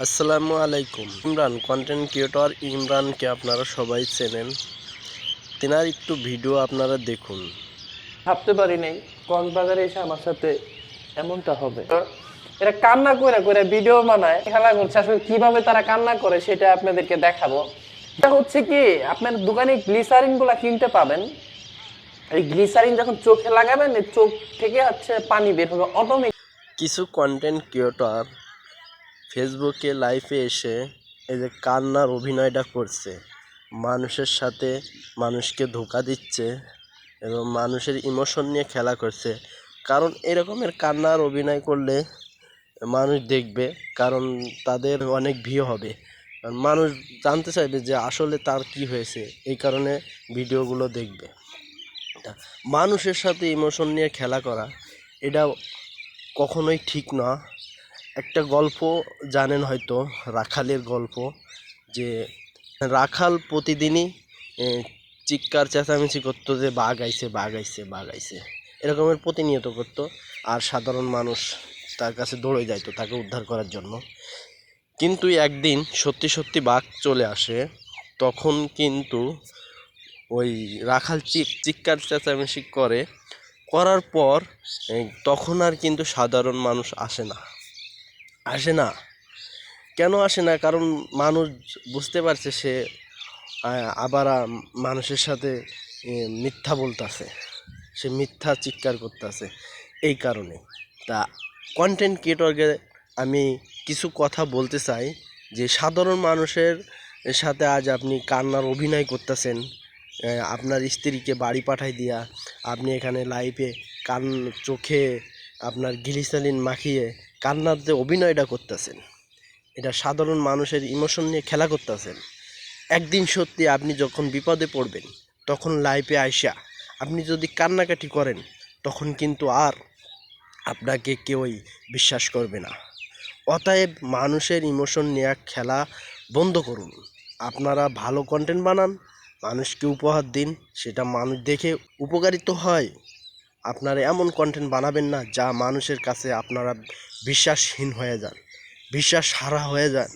আসসালামু আলাইকুম। Imran content creator ইমরানকে আপনারা সবাই চেনেন। তেনার একটু ভিডিও আপনারা দেখুন। ভাবতে পারি নাই কক্সবাজারে এসে আমার সাথে এমনটা হবে। এরা কান্না করে করে ভিডিও বানায়। খেলা করছে আসলে কীভাবে তারা কান্না করে সেটা আপনাদেরকে দেখাবো। এটা হচ্ছে কি আপনার দোকানে গ্লিসারিনগুলা কিনতে পাবেন। এই গ্লিসারিন যখন চোখে লাগাবেন চোখ থেকে হচ্ছে পানি বের হবে অটোমেটিক কিছু কন্টেন্ট ক্রিয়েটর ফেসবুকে লাইভে এসে এই যে কান্নার অভিনয়টা করছে, মানুষের সাথে মানুষকে ধোকা দিচ্ছে এবং মানুষের ইমোশন নিয়ে খেলা করছে। কারণ এরকমের কান্নার অভিনয় করলে মানুষ দেখবে, কারণ তাদের অনেক ভিউ হবে। মানুষ জানতে চাইবে যে আসলে তার কি হয়েছে, এই কারণে ভিডিওগুলো দেখবে। মানুষের সাথে ইমোশন নিয়ে খেলা করা, এটা কখনোই ঠিক না। একটা গল্প জানেন হয়তো, রাখালের গল্প, যে রাখাল প্রতিদিনই চিৎকার, চেঁচামেচি করতো যে বাঘ আইছে বাঘ আইছে বাঘ আইছে। এরকমের প্রতিনিয়ত করতো, আর সাধারণ মানুষ তার কাছে দৌড়ে যাইতো তাকে উদ্ধার করার জন্য। কিন্তু একদিন সত্যি সত্যি বাঘ চলে আসে, তখন কিন্তু ওই রাখাল চিক চিৎকার, চেঁচামেচি করে, করার পর তখন আর কিন্তু সাধারণ মানুষ আসে না। আসে না। কেন আসে না? কারণ মানুষ বুঝতে পারছে সে আবার মানুষের সাথে মিথ্যা বলতেছে। সে মিথ্যা চিৎকার করতেছে। এই কারণে। তা কন্টেন্ট ক্রিয়েটরকে আমি কিছু কথা বলতে চাই যে, সাধারণ মানুষের সাথে আজ আপনি কান্নার অভিনয় করতেছেন আপনার স্ত্রীকে বাড়ি পাঠাই দিয়া, আপনি এখানে লাইভে কান, চোখে আপনার গ্লিসালিন মাখিয়ে কান্নার যে অভিনয়টা করতেছেন, এটা সাধারণ মানুষের ইমোশন নিয়ে খেলা করতেছেন, একদিন সত্যি আপনি যখন বিপদে পড়বেন, তখন লাইফে আইসা আপনি যদি কান্নাকাটি করেন, তখন কিন্তু আর আপনাকে কেউই বিশ্বাস করবে না। অতএব মানুষের ইমোশন নিয়ে খেলা বন্ধ করুন। আপনারা ভালো কন্টেন্ট বানান, মানুষকে উপহার দিন, সেটা মানুষ দেখে উপকারিত হয়। আপনারা এমন কন্টেন্ট বানাবেন না যা মানুষের কাছে আপনারা বিশ্বাসহীন হয়ে যান বিশ্বাস হারা হয়ে যান।